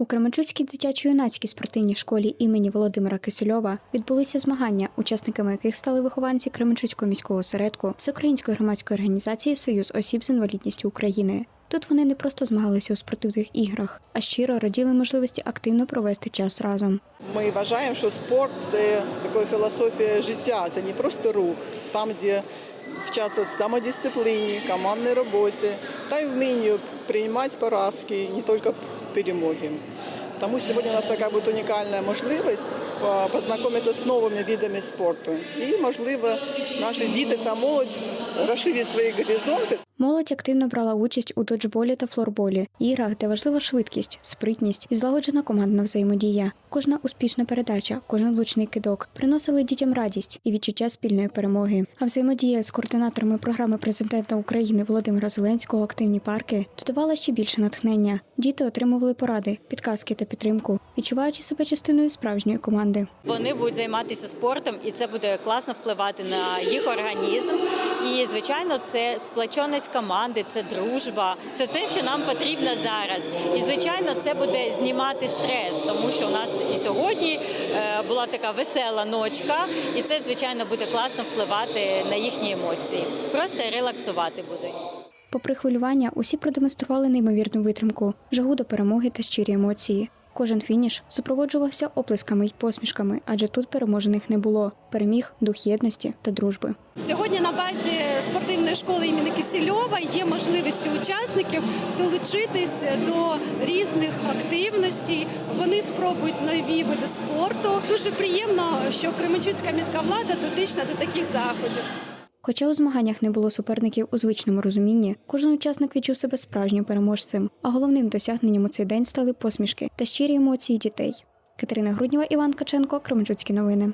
У Кременчуцькій дитячо-юнацькій спортивній школі імені Володимира Кисельова відбулися змагання, учасниками яких стали вихованці Кременчуцького міського осередку Всеукраїнської громадської організації Союз осіб з інвалідністю України. Тут вони не просто змагалися у спортивних іграх, а щиро раділи можливості активно провести час разом. Ми вважаємо, що спорт це така філософія життя, це не просто рух, там, де вчаться самодисципліні, командній роботі та й вмінню приймати поразки, не тільки перемоги. Тому сьогодні у нас така буде унікальна можливість познайомитися з новими видами спорту. І, можливо, наші діти та молодь розширять свої горизонти Молодь активно брала участь у доджболі та флорболі, іграх, де важлива швидкість, спритність і злагоджена командна взаємодія. Кожна успішна передача, кожен влучний кидок приносили дітям радість і відчуття спільної перемоги. А взаємодія з координаторами програми президента України Володимира Зеленського Активні парки додавала ще більше натхнення. Діти отримували поради, підказки та підтримку, відчуваючи себе частиною справжньої команди. Вони будуть займатися спортом, і це буде класно впливати на їх організм. І звичайно, це сплеченість команди, це дружба, це те, що нам потрібно зараз. І звичайно, це буде знімати стрес, тому що у нас і сьогодні е, була така весела ночка, і це звичайно буде класно впливати на їхні емоції. Просто релаксувати будуть. Попри хвилювання, усі продемонстрували неймовірну витримку, жагу до перемоги та щирі емоції. Кожен фініш супроводжувався оплесками й посмішками, адже тут переможених не було. Переміг дух єдності та дружби. Сьогодні на базі спортивної школи імені Кисельова є можливість учасників долучитись до різних активностей. Вони спробують нові види спорту. Дуже приємно, що Кременчуцька міська влада дотична до таких заходів. Хоча у змаганнях не було суперників у звичному розумінні, кожен учасник відчув себе справжнім переможцем, а головним досягненням у цей день стали посмішки та щирі емоції дітей. Катерина Груднєва, Іван Каченко, Кременчуцькі новини.